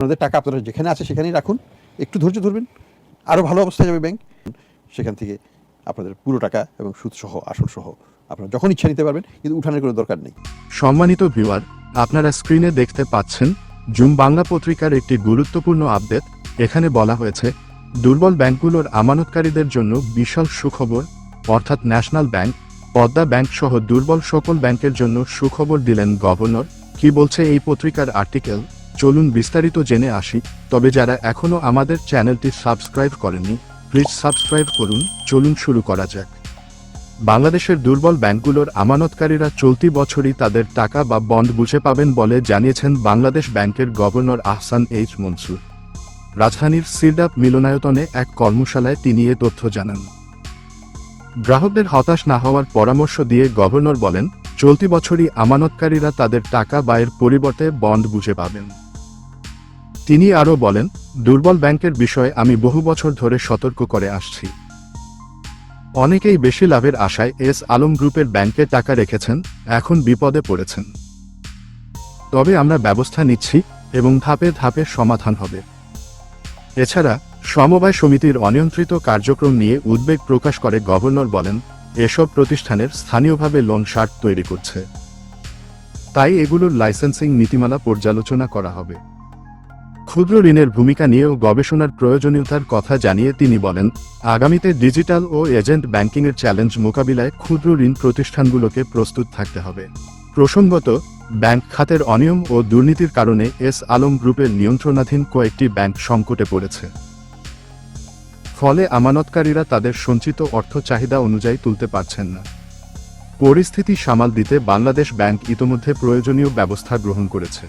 আপনাদের টাকা আপনারা যেখানে আছে সেখানেই রাখুন। একটু ধৈর্য ধরবেন। আরও ভালো অবস্থায় যাবে ব্যাংক। সেখান থেকে আপনাদের পুরো টাকা এবং সুদসহ, আসলসহ আপনারা যখন ইচ্ছা নিতে পারবেন, কিন্তু উঠানোর কোনো দরকার নেই। সম্মানিত ভিউয়ার, আপনারা স্ক্রিনে দেখতে পাচ্ছেন জুম বাংলা পত্রিকার একটি গুরুত্বপূর্ণ আপডেট। এখানে বলা হয়েছে, দুর্বল ব্যাংকগুলোর আমানতকারীদের জন্য বিশাল সুখবর, অর্থাৎ ন্যাশনাল ব্যাংক, পদ্মা ব্যাংক সহ দুর্বল সকল ব্যাংকের জন্য সুখবর দিলেন গভর্নর। কি বলছে এই পত্রিকার আর্টিকেল? চলুন বিস্তারিত জেনে আসি, তবে যারা এখনও আমাদের চ্যানেলটি সাবস্ক্রাইব করেনি প্লিজ সাবস্ক্রাইব করুন, চলুন শুরু করা যাক। বাংলাদেশের দুর্বল ব্যাংকগুলোর আমানতকারীরা চলতি বছরই তাদের টাকা বা বন্ড বুঝে পাবেন বলে জানিয়েছেন বাংলাদেশ ব্যাংকের গভর্নর আহসান এইচ মনসুর। রাজধানীর সিরডাপ মিলনায়তনে এক কর্মশালায় তিনি এ তথ্য জানান। গ্রাহকদের হতাশ না হওয়ার পরামর্শ দিয়ে গভর্নর বলেন, চলতি বছরই আমানতকারীরা তাদের টাকা বা এর পরিবর্তে বন্ড বুঝে পাবেন। তিনি আরও বলেন, দুর্বল ব্যাংকের বিষয়ে আমি বহু বছর ধরে সতর্ক করে আসছি। অনেকেই বেশি লাভের আশায় এস আলম গ্রুপের ব্যাংকে টাকা রেখেছেন, এখন বিপদে পড়েছেন। তবে আমরা ব্যবস্থা নিচ্ছি এবং ধাপে ধাপে সমাধান হবে। এছাড়া, সমবায় সমিতির অনিয়ন্ত্রিত কার্যক্রম নিয়ে উদ্বেগ প্রকাশ করে গভর্নর বলেন, এসব প্রতিষ্ঠানের স্থানীয়ভাবে লোন শার্ট তৈরি করছে। তাই এগুলোর লাইসেন্সিং নীতিমালা পর্যালোচনা করা হবে। ক্ষুদ্র ঋণের ভূমিকা নিয়েও গবেষণার প্রয়োজনীয়তার কথা জানিয়ে তিনি বলেন, আগামীতে ডিজিটাল ও এজেন্ট ব্যাংকিংয়ের চ্যালেঞ্জ মোকাবিলায় ক্ষুদ্র ঋণ প্রতিষ্ঠানগুলোকে প্রস্তুত থাকতে হবে। প্রসঙ্গত, ব্যাংক খাতের অনিয়ম ও দুর্নীতির কারণে এস আলম গ্রুপের নিয়ন্ত্রণাধীন কয়েকটি ব্যাংক সংকটে পড়েছে। ফলে আমানতকারীরা তাদের সঞ্চিত অর্থ চাহিদা অনুযায়ী তুলতে পারছেন না। পরিস্থিতি সামাল দিতে বাংলাদেশ ব্যাংক ইতোমধ্যে প্রয়োজনীয় ব্যবস্থা গ্রহণ করেছে।